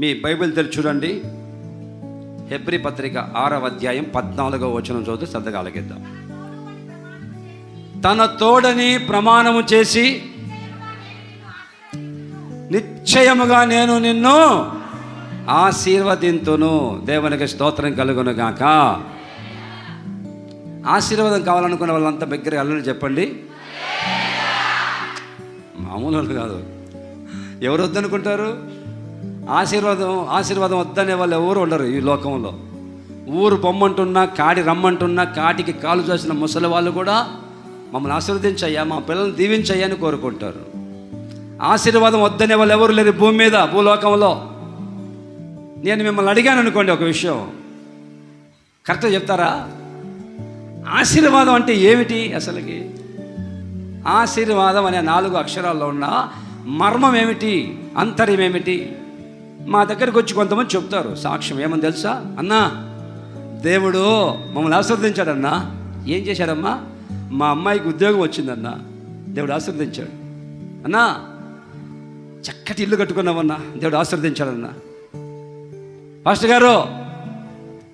మీ Bible తెరిచి చూడండి. హెబ్రి పత్రిక ఆరవ అధ్యాయం పద్నాలుగో వచనం చదువు శ్రద్ధగా ఆలకిద్దాం. తన తోడని ప్రమాణము చేసి నిశ్చయముగా నేను నిన్ను ఆశీర్వదింతును. దేవునికి స్తోత్రం కలుగును గాక. ఆశీర్వాదం కావాలనుకున్న వాళ్ళంతా దగ్గర అల్లని చెప్పండి. మామూలు కాదు. ఎవరు వద్దనుకుంటారు? ఆశీర్వాదం ఆశీర్వాదం వద్దనే వాళ్ళు ఎవరు ఉండరు ఈ లోకంలో. ఊరు పొమ్మంటున్నా కాడి రమ్మంటున్నా కాటికి కాలు చేసిన ముసలి వాళ్ళు కూడా మమ్మల్ని ఆశీర్వదించయ్యా మా పిల్లల్ని దీవించయ్యా అని కోరుకుంటారు. ఆశీర్వాదం వద్దనే వాళ్ళు ఎవరు లేరు భూమి మీద భూలోకంలో. నేను మిమ్మల్ని అడిగాను అనుకోండి ఒక విషయం. కరెక్ట్గా చెప్తారా? ఆశీర్వాదం అంటే ఏమిటి అసలుకి? ఆశీర్వాదం అనే నాలుగు అక్షరాల్లో ఉన్న మర్మం ఏమిటి? అంతర్యం ఏమిటి? మా దగ్గరకు వచ్చి కొంతమంది చెప్తారు సాక్ష్యం ఏమని తెలుసా? అన్నా దేవుడు మమ్మల్ని ఆశీర్వదించాడన్నా. ఏం చేశాడమ్మా? మా అమ్మాయికి ఉద్యోగం వచ్చిందన్నా. దేవుడు ఆశీర్వదించాడు. అన్నా చక్కటి ఇల్లు కట్టుకున్నామన్నా దేవుడు ఆశీర్వదించాడన్నా. పాస్టర్ గారు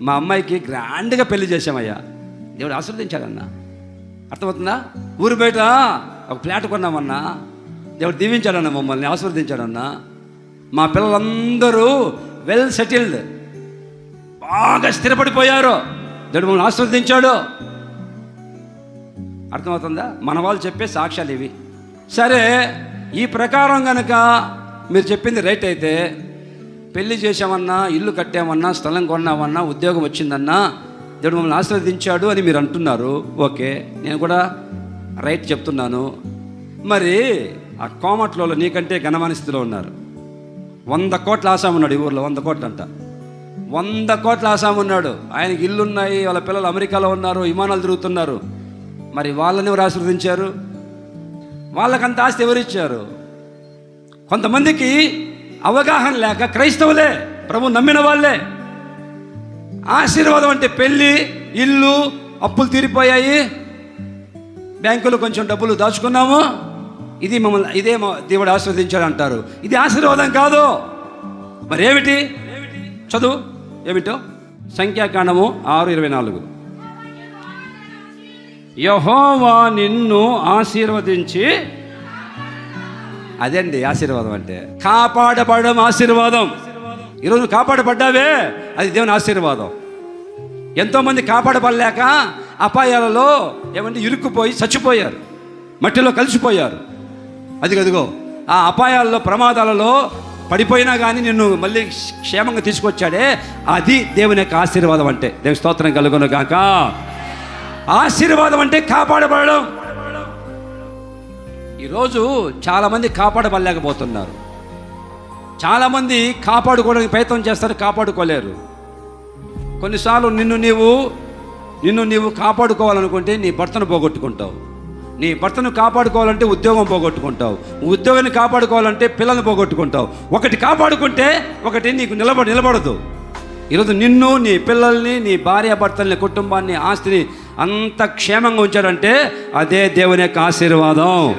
మా అమ్మాయికి గ్రాండ్గా పెళ్ళి చేశామయ్యా దేవుడు ఆశీర్వదించాడన్నా. అర్థమవుతుందా? ఊరు బయట ఒక ఫ్లాట్ కొన్నామన్నా దేవుడు దీవించాడన్నా మమ్మల్ని ఆశీర్వదించాడన్నా. మా పిల్లలందరూ వెల్ సెటిల్డ్. బాగా స్థిరపడిపోయారు. దేవుడు మమ్మల్ని ఆశీర్వదించాడు. అర్థమవుతుందా? మన వాళ్ళు చెప్పే సాక్ష్యాలు ఇవి. సరే ఈ ప్రకారం కనుక మీరు చెప్పింది రైట్ అయితే పెళ్ళి చేసామన్నా ఇల్లు కట్టామన్నా స్థలం కొన్నామన్నా ఉద్యోగం వచ్చిందన్నా దేవుడు మమ్మల్ని ఆశీర్వదించాడు అని మీరు అంటున్నారు. ఓకే నేను కూడా రైట్ చెప్తున్నాను. మరి ఆ కోమట్లో నీకంటే ఘనమైన స్థితిలో ఉన్నారు. వంద కోట్ల ఆసాము ఈ ఊర్లో వంద కోట్లు అంట. వంద కోట్ల ఆసాము ఉన్నాడు. ఆయనకి ఇల్లున్నాయి వాళ్ళ పిల్లలు అమెరికాలో ఉన్నారు విమానాలు తిరుగుతున్నారు. మరి వాళ్ళని ఎవరు ఆశీర్వదించారు? వాళ్ళకంత ఆస్తి ఎవరిచ్చారు కొంతమందికి అవగాహన లేక క్రైస్తవులే ప్రభు నమ్మిన వాళ్ళే. ఆశీర్వాదం అంటే పెళ్ళి ఇల్లు అప్పులు తీరిపోయాయి. బ్యాంకులో కొంచెం డబ్బులు దాచుకున్నాము. ఇది మమ్మల్ని ఇదే దేవుడు ఆశీర్వదించాడు అంటారు ఇది ఆశీర్వాదం కాదు. మరి ఏమిటి చదువు. ఏమిటో? సంఖ్యాకాండము ఆరు ఇరవై నాలుగు. యహోవా నిన్ను ఆశీర్వదించి అదండి ఆశీర్వాదం అంటే? కాపాడబడడం ఆశీర్వాదం. ఈరోజు కాపాడబడ్డావే? అది దేవుని ఆశీర్వాదం. ఎంతోమంది కాపాడబడలేక అపాయాలలో ఏమంటే ఇరుక్కుపోయి చచ్చిపోయారు. మట్టిలో కలిసిపోయారు. అది ఆ అపాయాల్లో ప్రమాదాలలో పడిపోయినా కానీ నిన్ను మళ్ళీ క్షేమంగా తీసుకొచ్చాడే. అది దేవుని యొక్క ఆశీర్వాదం అంటే. దేవుని స్తోత్రం కలుగును గాక. ఆశీర్వాదం అంటే కాపాడబడడం. ఈరోజు చాలామంది కాపాడబడలేకపోతున్నారు. చాలామంది కాపాడుకోవడానికి ప్రయత్నం చేస్తారు కాపాడుకోలేరు. కొన్నిసార్లు నిన్ను నీవు నిన్ను నీవు కాపాడుకోవాలనుకుంటే నీ భర్తను పోగొట్టుకుంటావు. నీ భర్తను కాపాడుకోవాలంటే ఉద్యోగం పోగొట్టుకుంటావు. ఉద్యోగాన్ని కాపాడుకోవాలంటే పిల్లల్ని పోగొట్టుకుంటావు. ఒకటి కాపాడుకుంటే ఒకటి నీకు నిలబ నిలబడదు. ఈరోజు నిన్ను నీ పిల్లల్ని నీ భార్య భర్తల్ని కుటుంబాన్ని ఆస్తిని అంత క్షేమంగా ఉంచాడంటే అదే దేవుని యొక్క ఆశీర్వాదం.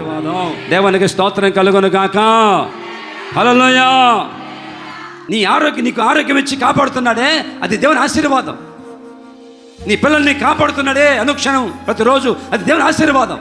దేవునికి స్తోత్రం కలుగును గాక. హలోయ నీ ఆరోగ్యం నీకు ఆరోగ్యం ఇచ్చి కాపాడుతున్నాడే అది దేవుని ఆశీర్వాదం. నీ పిల్లల్ని కాపాడుతున్నాడే అనుక్షణం ప్రతిరోజు అది దేవుని ఆశీర్వాదం.